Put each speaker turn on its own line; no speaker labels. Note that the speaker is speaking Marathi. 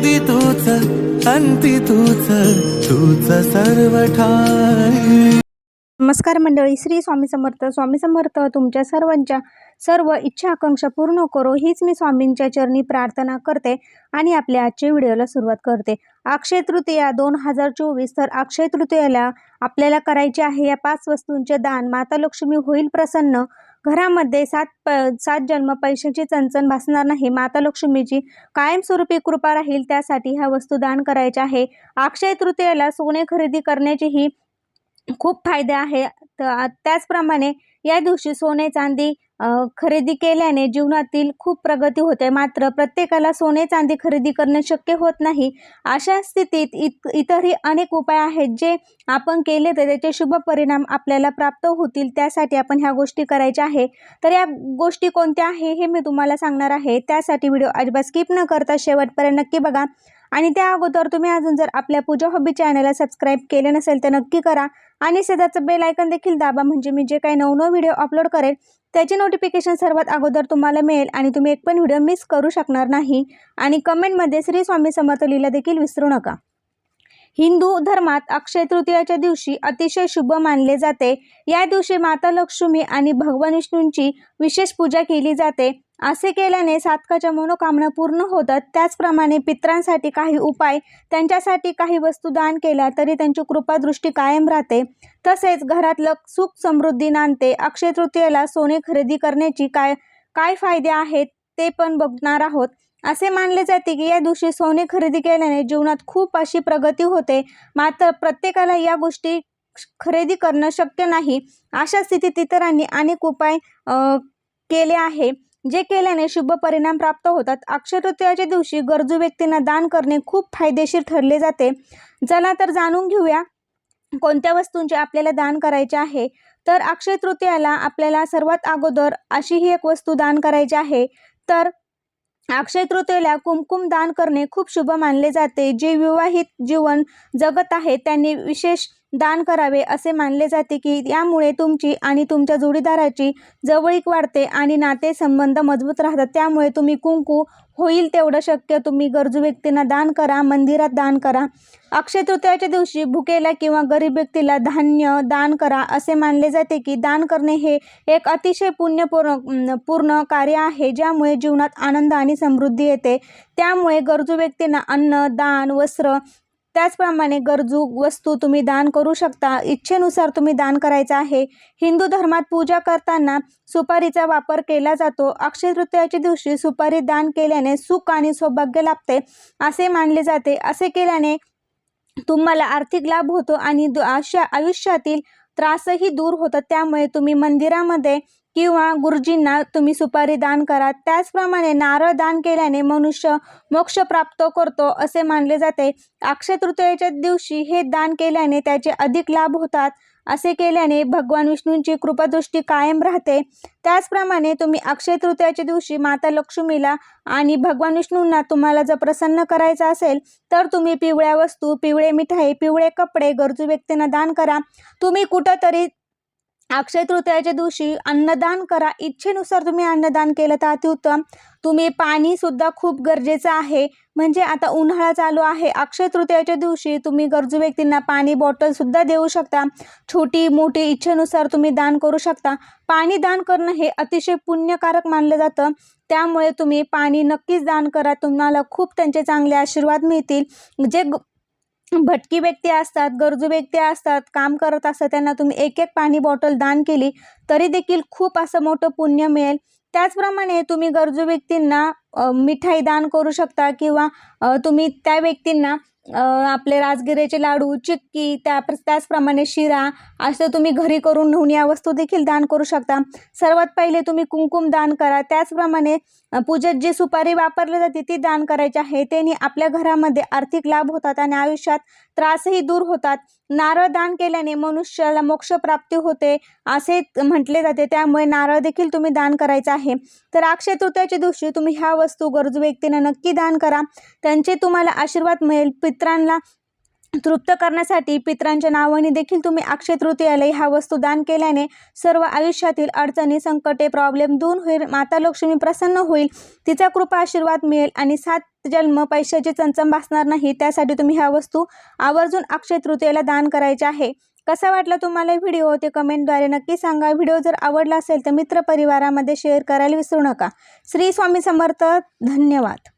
आधी तूच अंती तूच तूच सर्व ठाई
नमस्कार मंडळी श्री स्वामी समर्थ. स्वामी समर्थ तुमच्या सर्वांच्या सर्व इच्छा आकांक्षा पूर्ण करो. हीच मी स्वामींच्या चरणी प्रार्थना करते आणि आपल्या आजच्या व्हिडिओला सुरुवात करते. अक्षय तृतीया दोन हजार चोवीस तर अक्षय तृतीयाला आपल्याला करायचे आहे या पाच वस्तूंचे दान. माता लक्ष्मी होईल प्रसन्न. घरामध्ये सात प सात जन्म पैशाची चणचण भासणार नाही. माता लक्ष्मीची कायमस्वरूपी कृपा राहील त्यासाठी ह्या वस्तू दान करायच्या आहे. अक्षय तृतीयाला सोने खरेदी करण्याचीही खूप फायदे आहे. त्याचप्रमाणे या दिवशी सोने चांदी खरेदी केल्याने जीवनातील खूप प्रगती होते. मात्र प्रत्येकाला सोने चांदी खरेदी करणे शक्य होत नाही. अशा स्थितीत इत इतरही अनेक उपाय आहेत जे आपण केले तर त्याचे शुभ परिणाम आपल्याला प्राप्त होतील. त्यासाठी आपण ह्या गोष्टी करायच्या आहे. तर या गोष्टी कोणत्या आहे हे मी तुम्हाला सांगणार आहे. त्यासाठी व्हिडिओ अजिबात स्किप न करता शेवटपर्यंत नक्की बघा. आणि त्या अगोदर तुम्ही अजून जर आपल्या पूजा हॉबी चॅनलला सबस्क्राईब केले नसेल तर नक्की करा. आणि शेजारचं बेल आयकन देखील दाबा. म्हणजे मी जे काही नवनव व्हिडिओ अपलोड करेल त्याची नोटिफिकेशन सर्वात अगोदर तुम्हाला मिळेल आणि तुम्ही एक पण व्हिडिओ मिस करू शकणार नाही. आणि कमेंटमध्ये श्री स्वामी समर्थ लिहिला देखील विसरू नका. हिंदू धर्मात अक्षय तृतीयाच्या दिवशी अतिशय शुभ मानले जाते. या दिवशी माता लक्ष्मी आणि भगवान विष्णूंची विशेष पूजा केली जाते. असे केल्याने सातकाच्या मनोकामना पूर्ण होतात. त्याचप्रमाणे पित्रांसाठी काही उपाय त्यांच्यासाठी काही वस्तू दान केल्या तरी त्यांची कृपादृष्टी कायम राहते. तसेच घरातलं सुख समृद्धी नांदते. अक्षय तृतीयेला सोने खरेदी करण्याची काय काय फायदे आहेत ते पण बघणार आहोत. असे मानले जाते की या दिवशी सोने खरेदी केल्याने जीवनात खूप अशी प्रगती होते. मात्र प्रत्येकाला या गोष्टी खरेदी करणं शक्य नाही. अशा स्थितीत इतरांनी अनेक उपाय केले आहे. जे केल्याने शुभ परिणाम प्राप्त होतात. अक्षय तृतीयाच्या दिवशी गरजू व्यक्तींना दान करणे खूप फायदेशीर ठरले जाते. चला तर जाणून घेऊया कोणत्या वस्तूंचे आपल्याला दान करायचे आहे. तर अक्षय तृतीयाला आपल्याला सर्वात अगोदर अशी ही एक वस्तू दान करायची आहे. तर अक्षय तृतीयेला कुमकुम दान करणे खूप शुभ मानले जाते. जे विवाहित जीवन जगत आहे त्यांनी विशेष दान करावे असे मानले जाते की यामुळे तुमची आणि तुमच्या जोडीदाराची जवळीक वाढते आणि नातेसंबंध मजबूत राहतात. त्यामुळे तुम्ही कुंकू होईल तेवढं शक्य. तुम्ही गरजू व्यक्तींना दान करा मंदिरात दान करा. अक्षय तृतीयाच्या दिवशी भुकेला किंवा गरीब व्यक्तीला धान्य दान करा असे मानले जाते की दान करणे हे एक अतिशय पुण्यपूर्ण पूर्ण कार्य आहे ज्यामुळे जीवनात आनंद आणि समृद्धी येते. त्यामुळे गरजू व्यक्तींना अन्न दान वस्त्र त्याचप्रमाणे गरजू वस्तू तुम्ही दान करू शकता इच्छेनुसार तुम्ही दान करायचं आहे. हिंदू धर्मात पूजा करताना सुपारीचा वापर केला जातो. अक्षय तृतीयाच्या दिवशी सुपारी दान केल्याने सुख आणि सौभाग्य लाभते असे मानले जाते. असे केल्याने तुम्हाला आर्थिक लाभ होतो आणि अशा आयुष्यातील त्रासही दूर होतात. त्यामुळे तुम्ही मंदिरामध्ये किंवा गुरुजींना तुम्ही सुपारी दान करा. त्याचप्रमाणे नारळ दान केल्याने मनुष्य मोक्ष प्राप्त करतो असे मानले जाते. अक्षय तृतीयेच्या दिवशी हे दान केल्याने त्याचे अधिक लाभ होतात. असे केल्याने भगवान विष्णूंची कृपादृष्टी कायम राहते. त्याचप्रमाणे तुम्ही अक्षय तृतीयाच्या दिवशी माता लक्ष्मीला आणि भगवान विष्णूंना तुम्हाला जर प्रसन्न करायचं असेल तर तुम्ही पिवळ्या वस्तू पिवळे मिठाई पिवळे कपडे गरजू व्यक्तींना दान करा. तुम्ही कुठंतरी अक्षय तृतीयाच्या दिवशी अन्नदान करा. इच्छेनुसार तुम्ही अन्नदान केलं तर अतिउत्तम. तुम्ही पाणीसुद्धा खूप गरजेचं आहे. म्हणजे आता उन्हाळा चालू आहे. अक्षय तृतीयाच्या दिवशी तुम्ही गरजू व्यक्तींना पाणी बॉटलसुद्धा देऊ शकता. छोटी मोठी इच्छेनुसार तुम्ही दान करू शकता. पाणी दान करणं हे अतिशय पुण्यकारक मानलं जातं. त्यामुळे तुम्ही पाणी नक्कीच दान करा. तुम्हाला खूप त्यांचे चांगले आशीर्वाद मिळतील. जे भटकी व्यक्ती असतात गरजू व्यक्ती असतात काम करत असतात त्यांना तुम्ही एक एक पाणी बॉटल दान केली तरी देखील खूप असं मोठं पुण्य मिळेल. त्याचप्रमाणे तुम्ही गरजू व्यक्तींना मिठाई दान करू शकता किंवा तुम्ही त्या व्यक्तींना आपले राजगिऱ्याचे लाडू चिक्की त्या त्याचप्रमाणे शिरा असं तुम्ही घरी करून नेऊन या वस्तू देखील दान करू शकता. सर्वात पहिले तुम्ही कुंकुम दान करा. त्याचप्रमाणे पूजेत जी सुपारी वापरली जाते ती दान करायची आहे. त्यांनी आपल्या घरामध्ये आर्थिक लाभ होतात आणि आयुष्यात त्रासही दूर होतात. नारळ दान केल्याने मनुष्याला मोक्षप्राप्ती होते असे म्हटले जाते. त्यामुळे नारळ देखील तुम्ही दान करायचं आहे. तर अक्षय तृतीयाच्या दिवशी तुम्ही ह्या वस्तू गरजू व्यक्तींना नक्की दान करा. त्यांचे तुम्हाला आशीर्वाद मिळेल. पित्रांना तृप्त करण्यासाठी पित्रांच्या नावाने देखील तुम्ही अक्षय तृतीयाला ह्या वस्तू दान केल्याने सर्व आयुष्यातील अडचणी संकटे प्रॉब्लेम दूर होईल. माता लक्ष्मी प्रसन्न होईल. तिचा कृपा आशीर्वाद मिळेल आणि सात जन्म पैशाची चमचम भासणार नाही. त्यासाठी तुम्ही ह्या वस्तू आवर्जून अक्षय तृतीयाला दान करायचे आहे. कसा वाटला तुम्हाला व्हिडिओ? ते कमेंटद्वारे नक्की सांगा. व्हिडिओ जर आवडला असेल तर मित्रपरिवारामध्ये शेअर करायला विसरू नका. श्री स्वामी समर्थ. धन्यवाद.